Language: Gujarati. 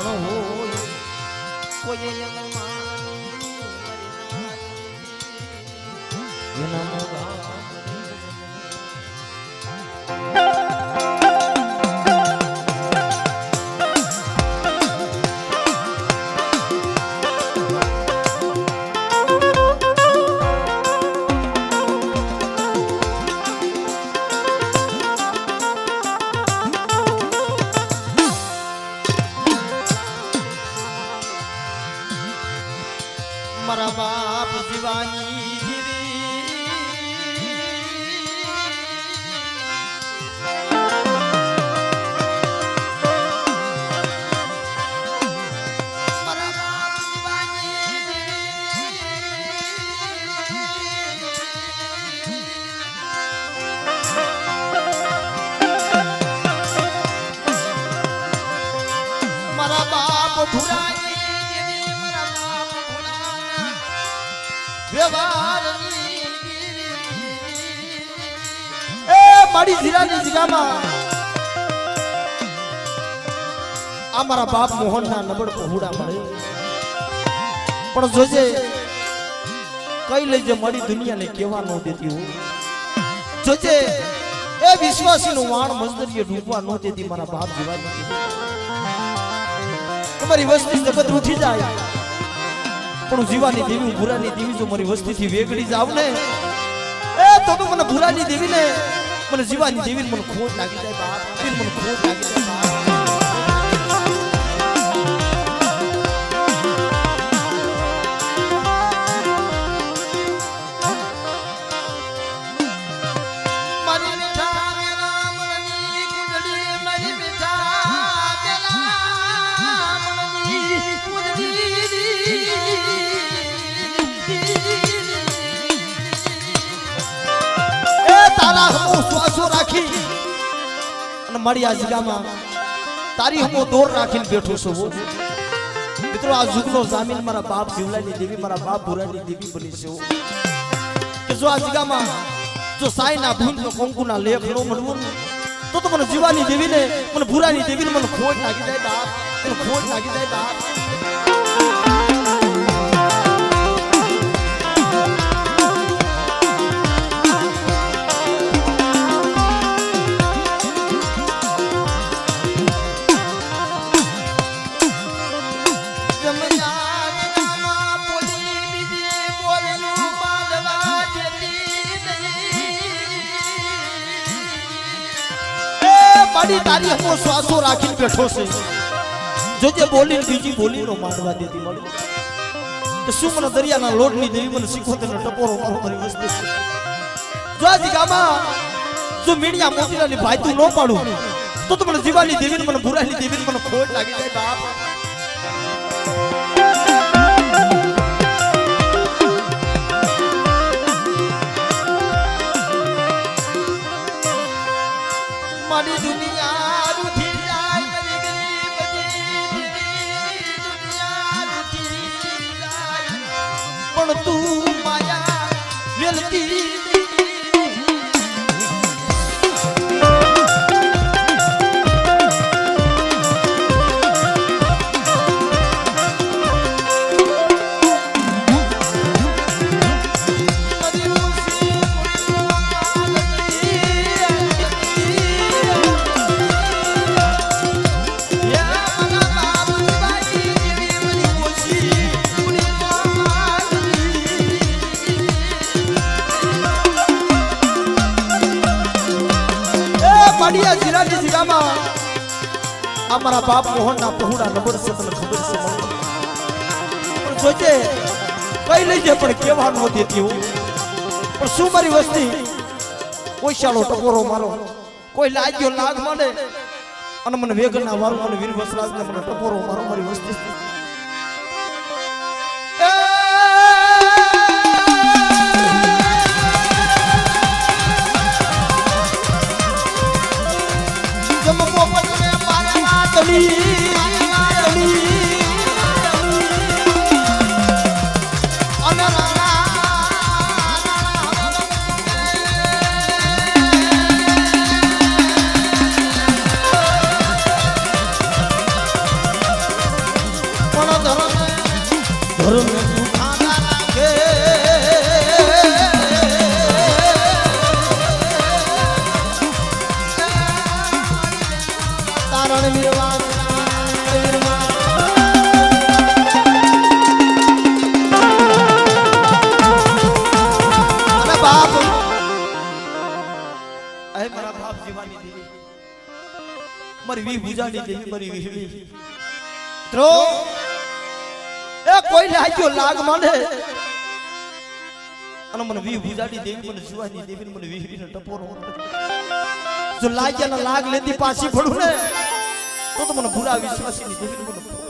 પણ હોય કોઈ એના મોગા મારા બાપ જીવાની. મારા બાપ ભુરાઈ વ્યવહારની એ મારી મોહનના નબળ પહોળા મળે. પણ જોજે, કઈ લઈ જે મારી દુનિયાને કેવા ન દેતી હું જોજે, એ વિશ્વાસીનું વાણ મજદરીએ ડૂબવા ન દેતી મારા બાપ જીવાની તમારી વસ્તી જગત ઉઠી જાય. પણ જીવાની દેવી, ભૂરાની દેવી જો મારી વસ્તીથી વેગડી જાવ ને, એ તો તો મને ભૂરાની દેવી ને મને જીવાની દેવી મને ખોટ લાગી જાય બાપ મને ખોટ લાગી જાય મારી આ જગામાં તારી હું દોર રાખીને બેઠો છું. મિત્રો, આ જુગનો જામીન મારા બાપ જીવલાની દેવી, મારા બાપ ભુરાની દેવી બની છે કે જો આ જગામાં જો સાઈના ભૂંડ કંકુના લેખ નો મળવું તો તો મને જીવાની દેવીને, મને ભૂરાની દેવીને મને ખોટ લાગી જાય બાપ. મને ખોટ લાગી જાય બાપ. એ તારી હમો શ્વાસો રાખીને બેઠો છે. જોજે બોલીને બીજી બોલી નો માંડવા દેતી મળી કે શું મને દરિયાના લોટની દેવી મને શીખોતેર ટપોરો મારો મારી વસ્તુ છે. જો આ જગામાં જો મીડિયા મોતીલાની ભાઈ તું ન પાડું, તો તો મને જીવાની દેવીને મને ભુરાની દેવીને મને ખોટ લાગી જાય બાપ. પાડિયા જીરાની જીરામાં અમારા બાપ મોહનના પહોળા નંબર છે, તમને ખબર છે પણ જોજે, કઈ લઈ જાય, પણ કેવા ન દેતી હું. પણ શું મારી વસ્તી? કોઈ શાળો ટકોરો મારો, કોઈ લાગ્યો લાગ મને અને મને વેગના મારો મને વીર વસરાજ ને મને ટકોરો મારો, મારી વસ્તી. જીવાની દેવી. મારી વી ભુજાની દેવી મારી વી ત્રો એ કોઈ લાગ્યો લાગ મને અને મને વી ભુજાની દેવી મને જીવાની દેવી મને વીહવીને ટપોરો જો લાગ્યા લાગ લેતી પાછી પડું ને તો તો મને ભૂરા વિશ્વાસીની દેવી મને